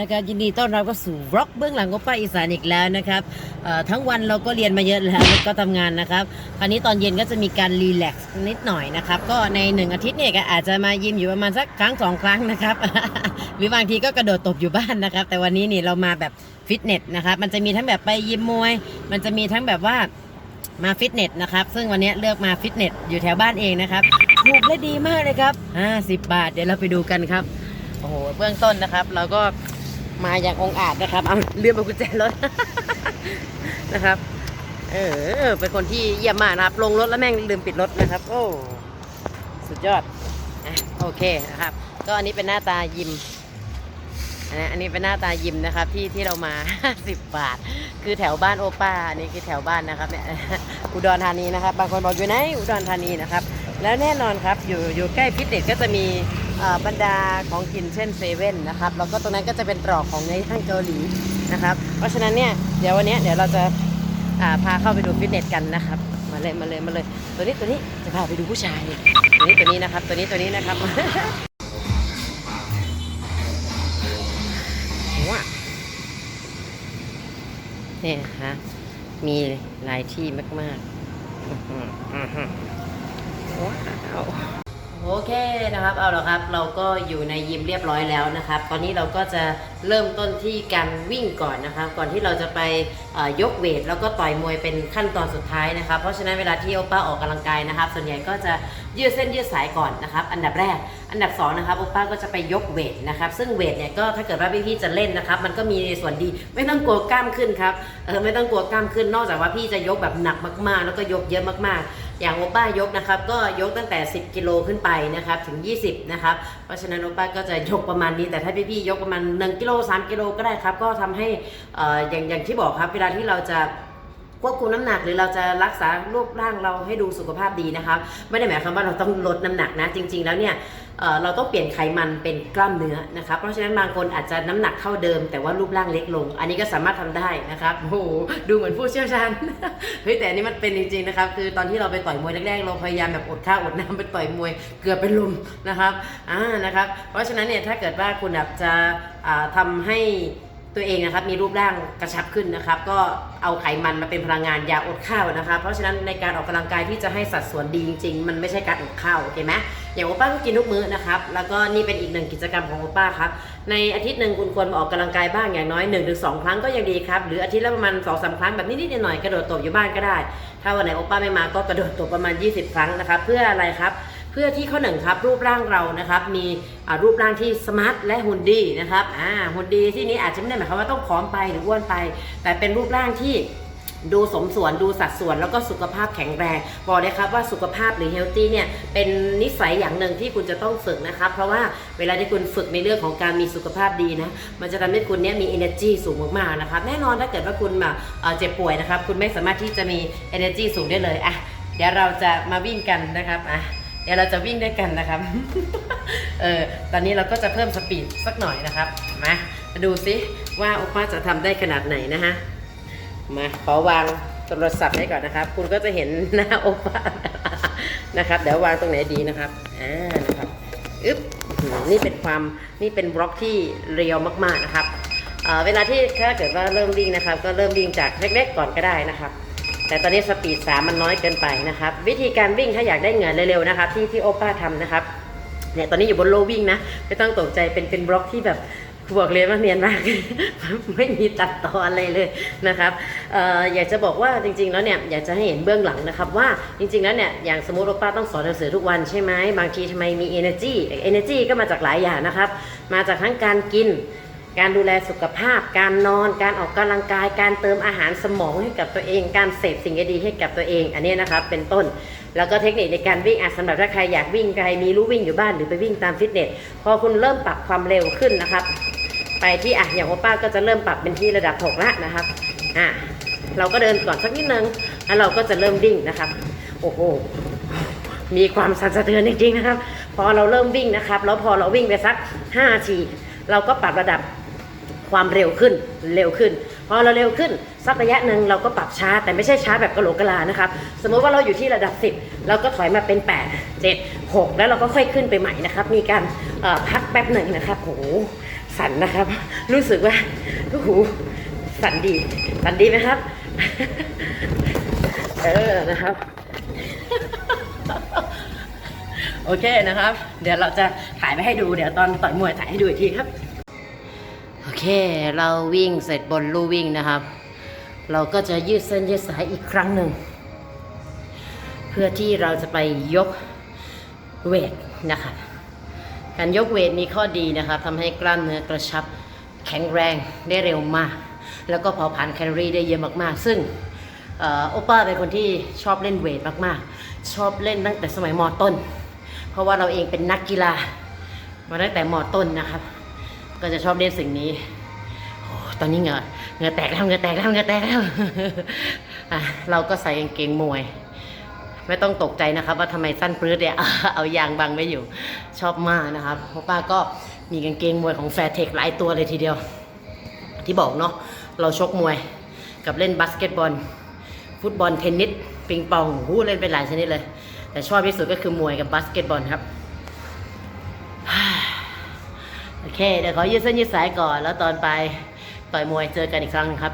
นะครับยินดีต้อนรับเข้าสู่บล็อกเบื้องหลังของป้าอีสานอีกแล้วนะครับทั้งวันเราก็เรียนมาเยอะแล้วก็ทำงานนะครับคราวนี้ตอนเย็นก็จะมีการรีแลกซ์นิดหน่อยนะครับก็ในหนึ่งอาทิตย์เนี่ยก็อาจจะมายิมอยู่ประมาณสักครั้งสองครั้งนะครับหรือบางทีก็กระโดดตบอยู่บ้านนะครับ แต่วันนี้นี่เรามาแบบฟิตเนสนะครับมันจะมีทั้งแบบไปยิมมวย มันจะมีทั้งแบบว่ามาฟิตเนสนะครับซึ่งวันนี้เลือกมาฟิตเนสอยู่แถวบ้านเองนะครับถูกและดีมากเลยครับ50 บาทเดี๋ยวเราไปดูกันครับโอ้โหเบื้องต้นนะครับ เราก็ มาอย่างองอาจนะครับ เอาเลืมเอากุญแจรถ นะครับ เออ เป็นคนที่เยี่ยมมากนะครับ ลงรถแล้วแม่งลืมปิดรถนะครับ โอ้ สุดยอดอะโอเคนะครับ ก็อันนี้เป็นหน้าตายิมอันนี้อันนี้เป็นหน้าตายิมนะครับที่ที่เรามา10บาท คือแถวบ้านโอป้า อันนี้คือแถวบ้านนะครับเนี่ยอุดรธานีนะครับ บางคนบอกอยู่ไหนอุดรธานีนะครับ แล้วแน่นอนครับอยู่อยู่ใกล้ฟิตเนสก็จะมี บรรดาของกินเช่นเซเว่นนะครับแล้วก็ตรงนั้นก็จะเป็นตรอกของในทางเกาหลีนะครับ เพราะฉะนั้นเนี่ยเดี๋ยววันนี้เดี๋ยวเราจะาพาเข้าไปดูฟิตเนสกันนะครับมาเลยมาเลยมาเลย ตัวนี้ตัวนี้จะพาไปดูผู้ชายตัวนี้ตัวนี้นะครับ ตัวนี้ตัวนี้นะครับว้าเนี่ยฮะมีหลายที่มากๆอื้อหืออื้อหือว้าวโอ เคนะครับ เอาละครับ เราก็อยู่ในยิมเรียบร้อยแล้วนะครับ ตอนนี้เราก็จะเริ่มต้นที่การวิ่งก่อนนะครับ ก่อนที่เราจะไปยกเวทแล้วก็ต่อยมวยเป็นขั้นตอนสุดท้ายนะครับ เพราะฉะนั้นเวลาที่โอป้าออกกำลังกายนะครับ ส่วนใหญ่ก็จะยืดเส้นยืดสายก่อนนะครับ อันดับแรก อันดับสองนะครับโอป้าก็จะไปยกเวทนะครับ ซึ่งเวทเนี่ยก็ถ้าเกิดว่าพี่ๆจะเล่นนะครับ มันก็มีส่วนดีไม่ต้องกลัวกล้ามขึ้นครับ เออไม่ต้องกลัวกล้ามขึ้น นอกจากว่าพี่จะยกแบบหนักมากๆ แล้วก็ยกเยอะมากๆ อย่างโอป้ายกนะครับก็ยกตั้งแต่ 10 กิโลขึ้นไปนะครับถึง 20 นะครับ เพราะฉะนั้นโอป้าก็จะยกประมาณนี้แต่ถ้าพี่ๆยกประมาณ 1 กิโล3 กิโลก็ได้ครับ ก็ทำให้อ่ออย่างอย่างที่บอกครับ เวลาที่เราจะ ควบคุมน้ำหนักหรือเราจะรักษารูปร่างเราให้ดูสุขภาพดีนะครับไม่ได้หมายความว่าเราต้องลดน้ำหนักนะ จริง ๆ แล้วเนี่ยเเราต้องเปลี่ยนไขมันเป็นกล้ามเนื้อนะครับเพราะฉะนั้นบางคนอาจจะน้ำหนักเท่าเดิม แต่ว่ารูปร่างเล็กลง อันนี้ก็สามารถทำได้นะครับโอ้โหดูเหมือนผู้เชี่ยวชาญเฮ้ยแต่นนี้มันเป็นจริงๆนะครับคือตอนที่เราไปต่อยมวยแรกๆเราพยายามแบบอดข้าวอดน้ำไปต่อยมวยเกือบเป็นลมนะครับอ่านะครับ เพราะฉะนั้นเนี่ยถ้าเกิดว่าคุณแบบจะอ่าทำให้ ตัวเองนะครับมีรูปร่างกระชับขึ้นนะครับ ก็เอาไขมันมาเป็นพลังงานยาอดข้าวนะครับเพราะฉะนั้นในการออกกำลังกายที่จะให้สัดส่วนดีจริงๆ มันไม่ใช่การอดข้าวโอเคไหมอย่างโอป้าก็กินทุกมื้อนะครับ แล้วก็นี่เป็นอีกหนึ่งกิจกรรมของโอป้าครับ ในอาทิตย์หนึ่งคุณควรมาออกกำลังกายบ้างอย่างน้อย1นถึงสครั้งก็ยังดีครับ หรืออาทิตย์ละประมาณ2อสาครั้งแบบนิดๆหน่อยๆกระโดดตบอยู่บ้านก็ได้ ถ้าวันไหนโอป้าไม่มาก็กระโดดตบประมาณ 20 ครั้งนะครับเพื่ออะไรครับ เพื่อที่ข้อหนึ่งครับรูปร่างเรานะครับมีรูปร่างที่สมาร์ทและหุ่นดีนะครับอ่าหุ่นดีที่นี้อาจจะไม่ได้หมายความว่าต้องผอมไปหรืออ้วนไป แต่เป็นรูปร่างที่ดูสมส่วนดูสัดส่วนแล้วก็สุขภาพแข็งแรงบอกเลยครับว่าสุขภาพหรือเฮลตี้เนี่ยเป็นนิสัยอย่างหนึ่งที่คุณจะต้องฝึกนะครับ เพราะว่าเวลาที่คุณฝึกในเรื่องของการมีสุขภาพดีนะมันจะทำให้คุณเนี่ยมี energy สูงมากๆนะครับแน่นอนถ้าเกิดว่าคุณแบบเจ็บป่วยนะครับ คุณไม่สามารถที่จะมี energy สูงได้เลยอะเดี๋ยวเราจะมาวิ่งกันนะครับอะ ดี๋ยวเราจะวิ่งด้วยกันนะครับ เออตอนนี้เราก็จะเพิ่มสปีดสักหน่อยนะครับ มามาดูซิว่าโอป้าจะทำได้ขนาดไหนนะฮะ มาขอวางโทรศัพท์ไว้ก่อนนะครับ คุณก็จะเห็นหน้าโอป้านะครับ เดี๋ยววางตรงไหนดีนะครับอ่านะครับอึ๊บนี่เป็นความนี่เป็นบล็อกที่เรียวมากๆนะครับเเวลาที่ถ้าเกิดว่าเริ่มวิ่งนะครับ ก็เริ่มวิ่งจากเล็กๆก่อนก็ได้นะครับ แต่ตอนนี้สปีดสามมันน้อยเกินไปนะครับ วิธีการวิ่งถ้าอยากได้เหงื่อเร็วๆนะครับ ที่ที่โอป้าทำนะครับเนี่ยตอนนี้อยู่บนโลวิ่งนะไม่ต้องตกใจเป็นเป็นบล็อกที่แบบบอกเลยว่าเนียนมาก ไม่มีตัดต่ออะไรเลยนะครับอออยากจะบอกว่าจริง ๆ แล้วเนี่ยอยากจะให้เห็นเบื้องหลังนะครับว่าจริง ๆ แล้วเนี่ยอย่างสมมติโอป้าต้องสอนหนังสือทุกวันใช่ไหมบางทีทำไมมี energy energy ก็มาจากหลายอย่างนะครับ มาจากทั้งการกิน การดูแลสุขภาพ การนอน การออกกำลังกาย การเติมอาหารสมองให้กับตัวเอง การเสพสิ่งดีให้กับตัวเอง อันนี้นะครับเป็นต้น แล้วก็เทคนิคในการวิ่งอะสำหรับถ้าใครอยากวิ่งใครมีรู้วิ่งอยู่บ้านหรือไปวิ่งตามฟิตเนส พอคุณเริ่มปรับความเร็วขึ้นนะครับ ไปที่อะอย่างโอป้าก็จะเริ่มปรับเป็นที่ระดับ6ละนะครับอะเราก็เดินก่อนสักนิดนึงแล้วเราก็จะเริ่มวิ่งนะครับ โอ้โหมีความสั่นสะเทือนจริงๆนะครับ พอเราเริ่มวิ่งนะครับ แล้วพอเราวิ่งไปสัก5นาทีเราก็ปรับระดับ ความเร็วขึ้นเร็วขึ้น พอเราเร็วขึ้นสักระยะหนึ่งเราก็ปรับช้าแต่ไม่ใช่ช้าแบบกระโหลกกะลานะครับ สมมติว่าเราอยู่ที่ระดับ 10 เราก็ถอยมาเป็น 8 7 6 แล้วเราก็ค่อยขึ้นไปใหม่นะครับ มีการพักแป๊บหนึ่งนะครับโหสั่นนะครับ รู้สึกว่าโอ้โหสั่นดีสั่นดีไหมครับ เออนะครับโอเคนะครับ เดี๋ยวเราจะถ่ายไปให้ดู เดี๋ยวตอนต่อยมวยถ่ายให้ดูอีกทีครับ เคเราวิ่งเสร็จบนลู่วิ่งนะครับ เราก็จะยืดเส้นยืดสายอีกครั้งหนึ่ง เพื่อที่เราจะไปยกเวทนะคะการยกเวทมีข้อดีนะครับทำให้กล้ามเนื้อกระชับแข็งแรงได้เร็วมาก แล้วก็เผาผลาญแคลอรี่ได้เยอะมากๆ ซึ่งเอ่อโอป้าเป็นคนที่ชอบเล่นเวทมากๆ ชอบเล่นตั้งแต่สมัยมต้น เพราะว่าเราเองเป็นนักกีฬามาตั้งแต่มต้นนะครับ ก็จะชอบเล่นสิ่งนี้ ตอนนี้เหงื่อเหงื่อแตกแล้วเหงื่อแตกแล้วเหงื่อแตกแล้วเราก็ใส่กางเกงมวย ไม่ต้องตกใจนะครับ ว่าทำไมสั้นปลื้ดเนี่ยเอายางบังไว้อยู่ชอบมากนะครับเพราะป้าก็มีกางเกงมวยของแฟร์เทคหลายตัวเลยทีเดียว ที่บอกเนาะเราชกมวยกับเล่นบาสเกตบอล ฟุตบอลเทนนิสปิงปองหูเล่นเป็นหลายชนิดเลย แต่ชอบที่สุดก็คือมวยกับบาสเกตบอลครับโอเคเดี๋ยวขอยืดเส้นยืดสายก่อนแล้วตอนไป ต่อยมวยเจอกันอีกครั้งนึงครับ